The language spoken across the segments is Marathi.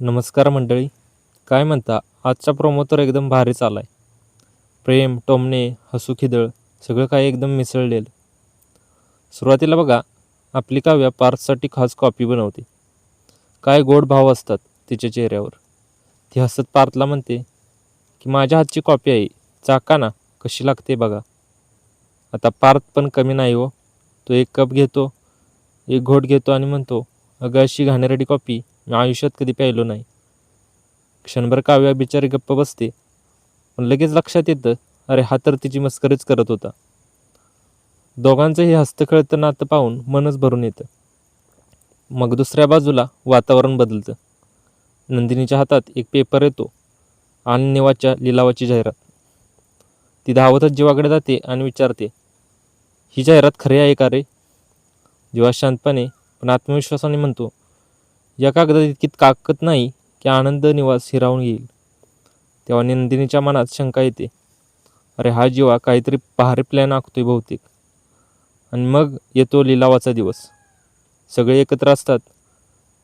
नमस्कार मंडळी. काय म्हणता? आजचा प्रोमो तर एकदम भारी चाला आहे प्रेम टोमणे हसू खिदळ सगळं काही एकदम मिसळलेलं. सुरुवातीला बघा आपली काव्या पार्थसाठी खास कॉपी बनवते. काय गोड भाव असतात तिच्या चेहऱ्यावर. ती हसत पार्थला म्हणते की माझ्या हातची कॉपी आहे चाका ना कशी लागते बघा. आता पार्थ पण कमी नाही हो. तो एक कप घेतो एक घोट घेतो आणि म्हणतो अगं अशी घाणेरडी कॉपी मी आयुष्यात कधी प्यायलो नाही. क्षणभर काव्या बिचारी गप्प बसते. पण लगेच लक्षात येतं अरे हा तर तिची मस्करीच करत होता. दोघांचंही हस्तखेळतं नातं पाहून मनच भरून येतं. मग दुसऱ्या बाजूला वातावरण बदलतं. नंदिनीच्या हातात एक पेपर येतो आणि निवाच्या लिलावाची जाहिरात. ती धावतच जीवाकडे जाते आणि विचारते ही जाहिरात खरी आहे का रे? जीवा शांतपणे पण आत्मविश्वासाने म्हणतो या कागदात इतकी ताकद नाही की आनंद निवास हिरावून येईल तेव्हा नंदिनीच्या मनात शंका येते. अरे हा जीवा काहीतरी भारी प्लॅन आखतोय बहुतेक. आणि मग येतो लिलावाचा दिवस. सगळे एकत्र असतात.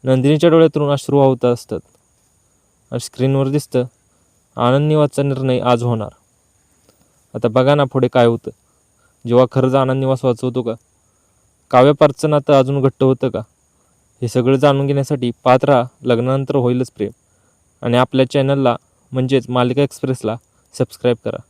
नंदिनीच्या डोळ्यातून अश्रू वाहत असतात. आणि स्क्रीनवर दिसतं आनंद निवासचा निर्णय आज होणार. आता बघा ना पुढे काय होतं. जेव्हा खरंच आनंद निवास वाचवतो का? काव्यपार्चना तर अजून घट्ट होतं का? हे सगळं जाणून घेण्यासाठी पाहत राहा लग्नानंतर होईलच प्रेम. आणि आपल्या चॅनलला म्हणजेच मालिका एक्सप्रेसला सबस्क्राईब करा.